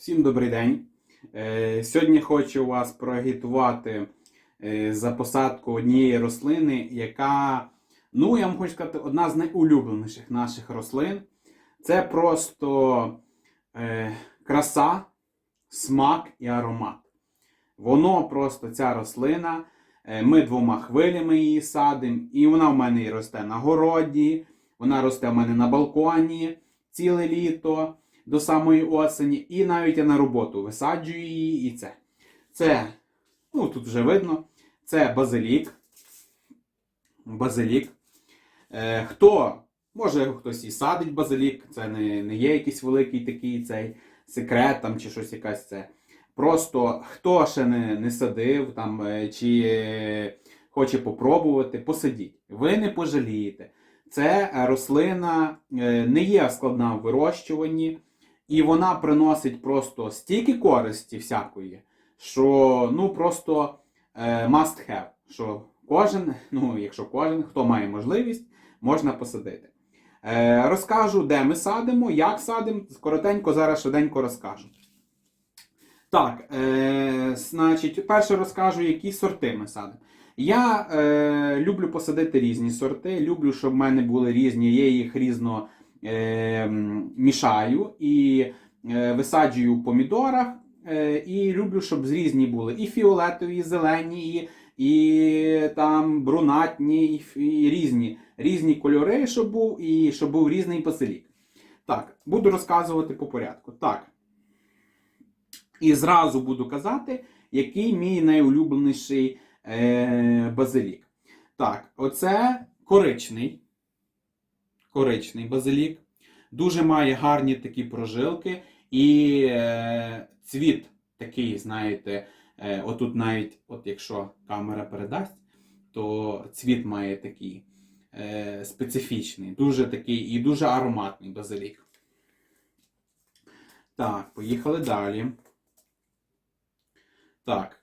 Всім добрий день. Е, Сьогодні хочу вас проагітувати е, за посадку однієї рослини, яка, ну, я вам хочу сказати, одна з найулюбленіших наших рослин. Це просто е, краса, смак і аромат. Воно просто ця рослина. Ми двома хвилями її садимо, і вона в мене і росте на городі, вона росте в мене на балконі ціле літо до самої осені, і навіть я на роботу висаджую її. І це. Це, ну тут вже видно, це базилік. Базилік. Е, хто, може хтось і садить базилік, це не, не є якийсь великий такий цей секрет там, чи щось якась це. Просто хто ще не, не садив там, е, чи е, хоче попробувати, посадіть. Ви не пожалієте. Це рослина е, не є складна в вирощуванні, і вона приносить просто стільки користі всякої, що ну просто е, must have. Що кожен, ну якщо кожен, хто має можливість, можна посадити. Е, розкажу, де ми садимо, як садимо. Коротенько зараз швиденько розкажу. Так, е, значить, перше розкажу, які сорти ми садимо. Я е, люблю посадити різні сорти, люблю, щоб в мене були різні, я їх різно е, мішаю і е, висаджую в помідорах. Е, і люблю, щоб різні були і фіолетові, і зелені, і, і там брунатні, і, і різні, різні кольори, щоб був, і щоб був різний базилік. Так, буду розказувати по порядку. Так. І зразу буду казати, який мій найулюбленіший е, базилік. Так, оце коричний. Коричний базилік. Дуже має гарні такі прожилки. І е, цвіт такий, знаєте, е, отут навіть, от якщо камера передасть, то цвіт має такий е, специфічний, дуже такий і дуже ароматний базилік. Так, поїхали далі. Так.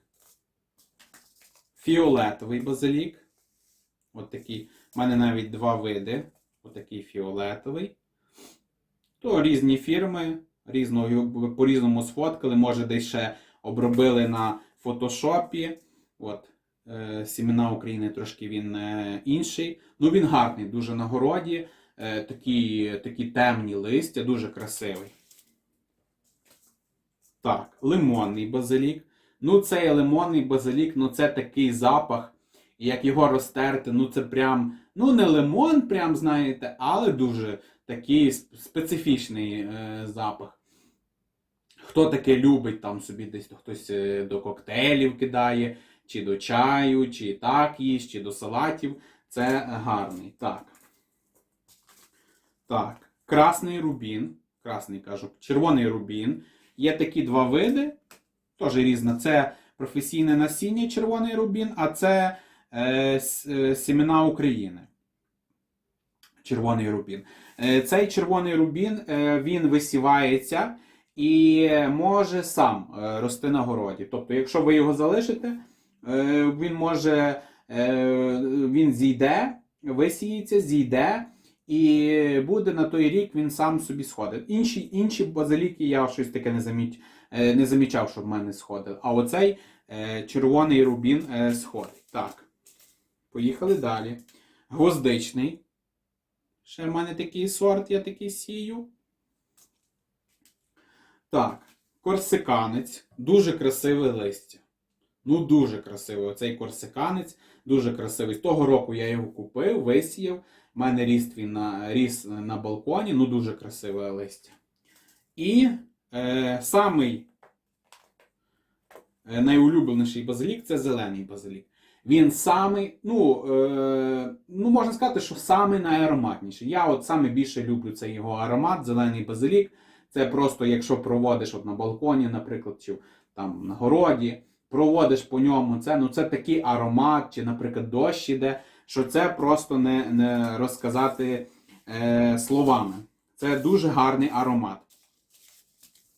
Фіолетовий базилік. От такий. У мене навіть два види. Отакий фіолетовий. То різні фірми, різного, по-різному сфоткали. Може, десь ще обробили на фотошопі. От. Е, Сімена України трошки він е, інший. Ну, він гарний, дуже на городі. Е, такі, такі темні листя, дуже красивий. Так, лимонний базилік. Ну, цей лимонний базилік, ну це такий запах. І як його розтерти, ну це прям, ну не лимон, прям знаєте, але дуже такий специфічний е, запах. Хто таке любить, там собі десь хтось е, до коктейлів кидає, чи до чаю, чи так їсть, чи до салатів. Це гарний. Так. Так. Красний рубін. Красний кажу, червоний рубін. Є такі два види. Теж різне. Це професійне насіння червоний рубін, а це сімена України. Червоний рубін. Е, цей червоний рубін е, він висівається і може сам е, рости на городі. Тобто, якщо ви його залишите, е, він може е, він зійде, висіється, зійде. І буде на той рік він сам собі сходить. Інші, інші базиліки я щось таке не, заміч, е, не замічав, щоб в мене сходив. А оцей е, червоний рубін е, сходить. Так. Поїхали далі. Гвоздичний. Ще в мене такий сорт, я такий сію. Так. Корсиканець. Дуже красиве листя. Ну, дуже красивий. Оцей корсиканець дуже красивий. З того року я його купив, висіяв. У мене ріс він на, ріс на балконі, ну дуже красиве листя. І е, самий е, найулюбленіший базилік це зелений базилік. Він самий, ну, е, ну можна сказати, що самий найароматніший. Я от саме більше люблю цей його аромат, зелений базилік. Це просто, якщо проводиш от на балконі, наприклад, чи там на городі, проводиш по ньому це, ну це такий аромат, чи, наприклад, дощ іде, що це просто не, не розказати е, словами. Це дуже гарний аромат.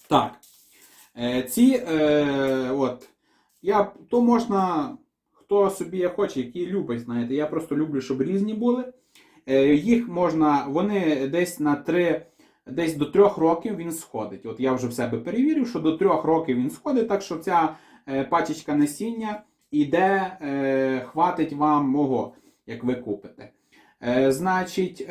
Так. Е, ці, е, от, я, то можна, хто собі як хоче, який любить, знаєте, я просто люблю, щоб різні були. Е, їх можна, вони десь на 3 десь до трьох років він сходить. От я вже в себе перевірив, що до трьох років він сходить, так що ця е, пачечка насіння іде, е, хватить вам мого, як ви купите. Значить,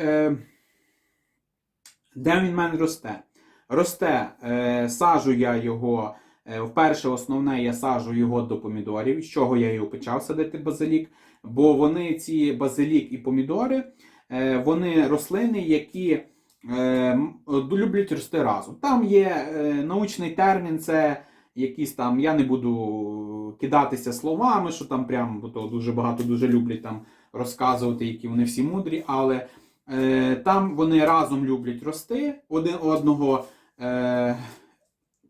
де він мене росте? Росте, е, сажу я його. Е, Вперше основне я сажу його до помідорів, з чого я його почав садити базилік. Бо вони, ці базилік і помідори, е, вони рослини, які е, люблять рости разом. Там є научний термін, це якісь там, я не буду кидатися словами, що там прям, бо то дуже багато дуже люблять там розказувати, які вони всі мудрі, але там вони разом люблять рости, один одного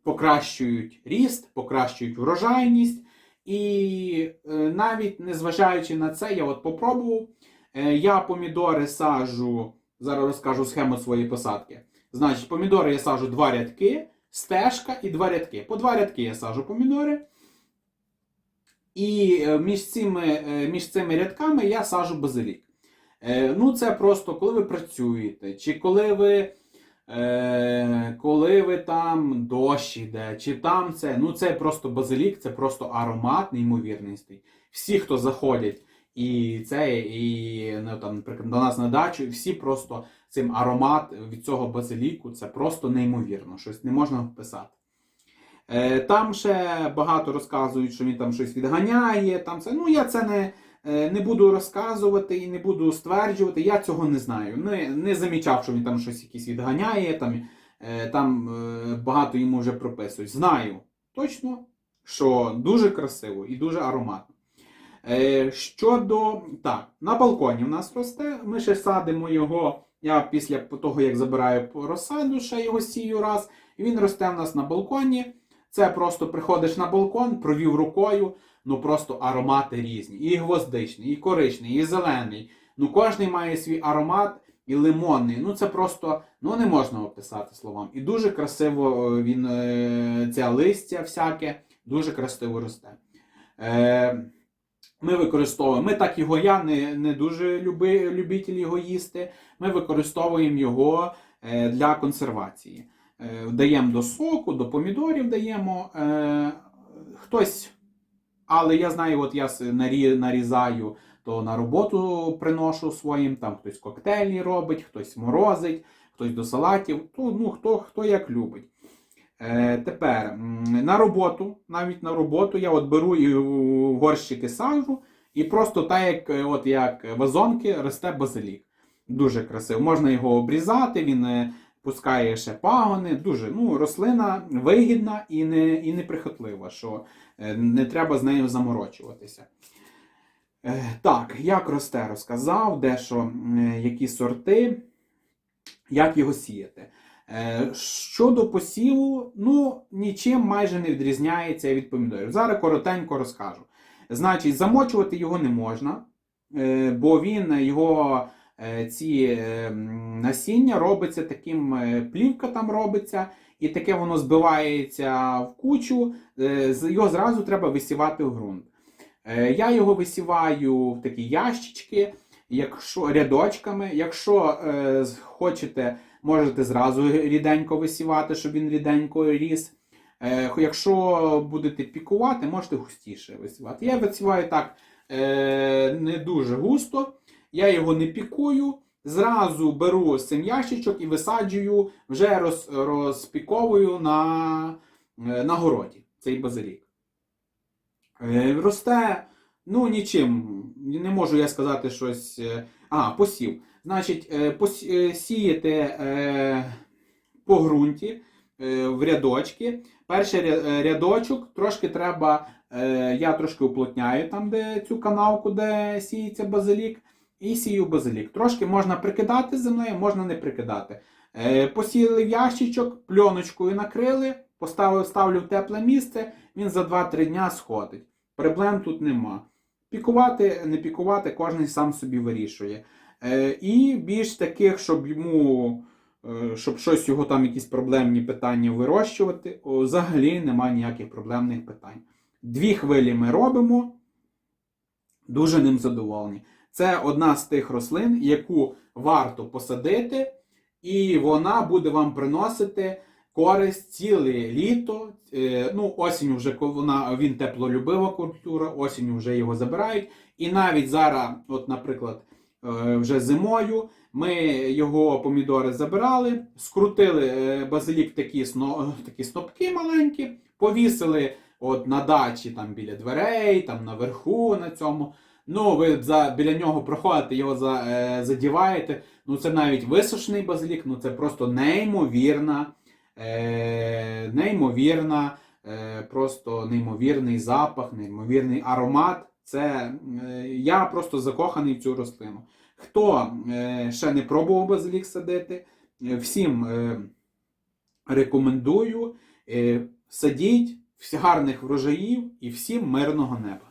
покращують ріст, покращують врожайність. І е, навіть незважаючи на це, я от попробував. Е, я помідори саджу, зараз розкажу схему своєї посадки. Значить, помідори я саджу два рядки, стежка і два рядки. По два рядки я саджу помідори. І е, між цими, між цими рядками я саджу базилік. Ну, це просто коли ви працюєте, чи коли ви, е, коли ви там дощ іде, чи там це. Ну, це просто базилік, це просто аромат неймовірний. Всі, хто заходять і це, і ну, там, наприклад, до нас на дачу, всі просто цим аромат від цього базиліку, це просто неймовірно. Щось не можна вписати. Е, Там ще багато розказують, що він там щось відганяє. Там це. Ну, я це не, не буду розказувати і не буду стверджувати. Я цього не знаю. Не, не замічав, що він там щось якісь відганяє, там, е, там е, багато йому вже прописують. Знаю точно, що дуже красиво і дуже ароматно. Е, Щодо. Так, на балконі в нас росте. Ми ще садимо його. Я після того, як забираю розсаду, ще його сію раз. І він росте в нас на балконі. Це просто приходиш на балкон, провів рукою, ну просто аромати різні. І гвоздичний, і коричний, і зелений. Ну кожний має свій аромат і лимонний. Ну це просто ну не можна описати словам. І дуже красиво е, він, е, ця листя всяке, дуже красиво росте. Е, Ми використовуємо, ми так його, я не, не дуже люби, любитель його їсти. Ми використовуємо його е, для консервації. Е, Даємо до соку, до помідорів даємо. Е, хтось, але я знаю, от я нарізаю, то на роботу приношу своїм, там хтось коктейлі робить, хтось морозить, хтось до салатів, то, ну, хто, хто як любить. Е, тепер на роботу, навіть на роботу я от беру і горщики саджу, і просто так, як, е, от як вазонки, росте базилік. Дуже красиво. Можна його обрізати, він е, пускає ще пагони. Дуже ну, рослина вигідна і не, і неприхотлива, що е, не треба з нею заморочуватися. Е, Так, як росте, розказав, де що, які сорти, як його сіяти. Е, Щодо посіву, ну нічим майже не відрізняється від помідорів. Зараз коротенько розкажу. Значить, замочувати його не можна, е, бо він його е, ці е, насіння робиться таким, е, плівка там робиться, і таке воно збивається в кучу, е, його зразу треба висівати в ґрунт. Е, Я його висіваю в такі ящички, якщо рядочками. Якщо е, хочете, можете зразу ріденько висівати, щоб він ріденько ріс. Е, Якщо будете пікувати, можете густіше висівати. Я висіваю так е, не дуже густо, я його не пікую. Зразу беру цим ящичок і висаджую, вже роз, розпіковую на, е, на городі цей базилік. Е, Росте, ну нічим. Не можу я сказати щось. е, А, посів. Значить, сієте по ґрунті в рядочки. Перший рядочок трошки треба. Я трошки уплотняю там, де цю канавку, де сіється базилік, і сію базилік. Трошки можна прикидати з землею, можна не прикидати. Е, Посіяли в ящичок, пленочкою накрили, поставив, ставлю в тепле місце, він за 2-3 дня сходить. Проблем тут нема. Пікувати, не пікувати, кожен сам собі вирішує. Е, і більш таких, щоб йому, е, щоб щось його там, якісь проблемні питання вирощувати, взагалі немає ніяких проблемних питань. Дві хвилі ми робимо, дуже ним задоволені. Це одна з тих рослин, яку варто посадити і вона буде вам приносити користь ціле літо. Е, Ну, осінь вже вона він теплолюбива культура, осінь вже його забирають. І навіть зараз, от, наприклад, е, вже зимою ми його помідори забирали, скрутили е, базилік такі, сно, такі снопки маленькі, повісили от на дачі там біля дверей, там наверху на цьому. Ну, ви за, біля нього проходите, його за, е, задіваєте. Ну, це навіть висушений базилік, ну це просто неймовірна, е, неймовірна, е, просто неймовірний запах, неймовірний аромат. Це е, я просто закоханий в цю рослину. Хто е, ще не пробував базилік садити, е, всім е, рекомендую. Е, садіть гарних врожаїв і всім мирного неба.